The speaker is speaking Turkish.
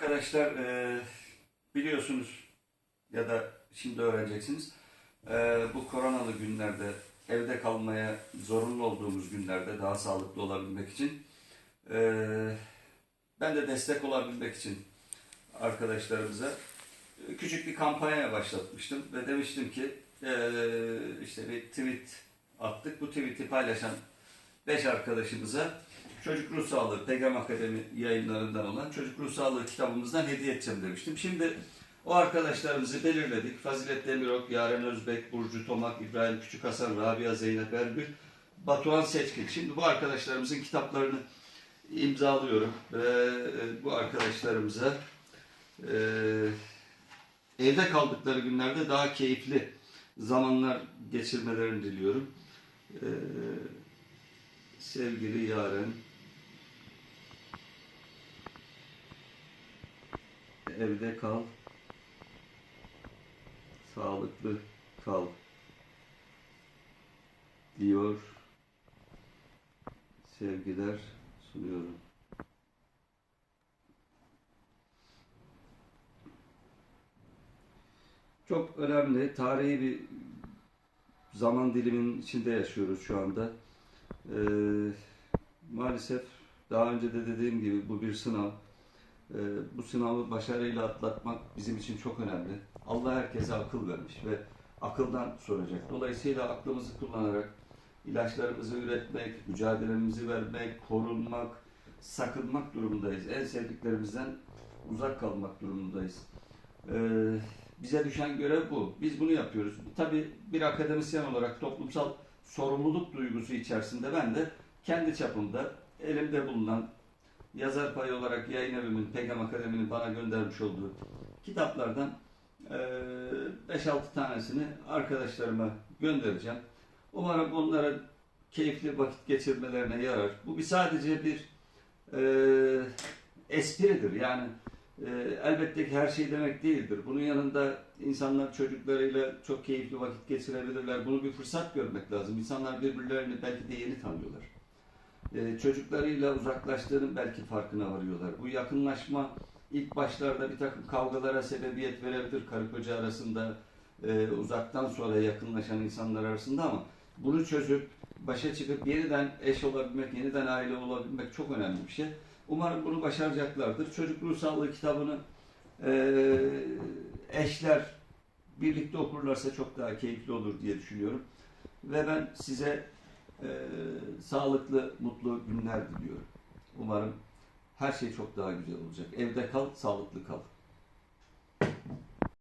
Arkadaşlar e, biliyorsunuz ya da şimdi öğreneceksiniz. E, bu koronalı günlerde evde kalmaya zorunlu olduğumuz günlerde daha sağlıklı olabilmek için e, ben de destek olabilmek için arkadaşlarımıza e, küçük bir kampanya başlatmıştım ve demiştim ki e, işte bir tweet attık. Bu tweet'i paylaşan 5 arkadaşımıza Çocuk Ruh Sağlığı Pegam Akademi yayınlarından olan Çocuk Ruh Sağlığı kitabımızdan hediye edeceğim demiştim. Şimdi o arkadaşlarımızı belirledik. Fazilet Demirok, Yaren Özbek, Burcu Tomak, İbrahim Küçük Hasan, Rabia Zeynep Ergül, Batuhan Seçkin. Şimdi bu arkadaşlarımızın kitaplarını imzalıyorum ve e, bu arkadaşlarımıza e, evde kaldıkları günlerde daha keyifli zamanlar geçirmelerini diliyorum. E, sevgili Yaren, evde kal, sağlıklı kal diyor. Sevgiler sunuyorum. Çok önemli, tarihi bir zaman diliminin içinde yaşıyoruz şu anda. Ee, maalesef daha önce de dediğim gibi bu bir sınav. Ee, bu sınavı başarıyla atlatmak bizim için çok önemli. Allah herkese akıl vermiş ve akıldan soracak. Dolayısıyla aklımızı kullanarak ilaçlarımızı üretmek, mücadelemizi vermek, korunmak, sakınmak durumundayız. En sevdiklerimizden uzak kalmak durumundayız. Ee, bize düşen görev bu. Biz bunu yapıyoruz. Tabii bir akademisyen olarak toplumsal sorumluluk duygusu içerisinde ben de kendi çapımda elimde bulunan yazar payı olarak yayın evimin, Pegam Akademi'nin bana göndermiş olduğu kitaplardan eee, 5-6 tanesini arkadaşlarıma göndereceğim. Umarım onlara keyifli vakit geçirmelerine yarar. Bu bir sadece bir eee, espridir. Yani elbette ki her şey demek değildir. Bunun yanında insanlar çocuklarıyla çok keyifli vakit geçirebilirler. Bunu bir fırsat görmek lazım. İnsanlar birbirlerini belki de yeni tanıyorlar. Eee, çocuklarıyla uzaklaştığının belki farkına varıyorlar. Bu yakınlaşma ilk başlarda bir takım kavgalara sebebiyet verebilir karı koca arasında, eee, uzaktan sonra yakınlaşan insanlar arasında ama bunu çözüp başa çıkıp yeniden eş olabilmek, yeniden aile olabilmek çok önemli bir şey. Umarım bunu başaracaklardır. Çocuk Ruh Sağlığı kitabını eee, eşler birlikte okurlarsa çok daha keyifli olur diye düşünüyorum. Ve ben size eee, sağlıklı, mutlu günler diliyorum. Umarım her şey çok daha güzel olacak. Evde kal, sağlıklı kal.